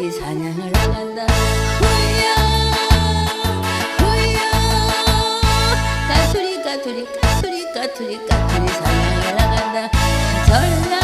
이 사냥을 나간다. 후야 후야. 까투리 까투리 까투리 까투리 까투리 사냥을 나간다. 절라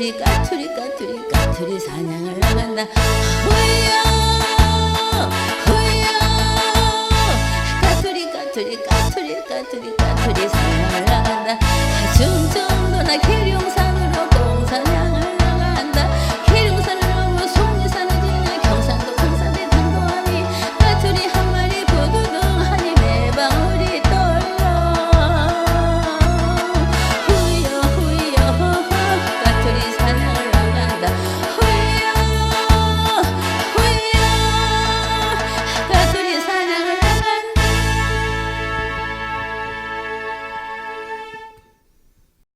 까투리 까투리 까투리 까투리 사냥을 나간다. 호요 호요. 까투리 까투리 까투리 까투리.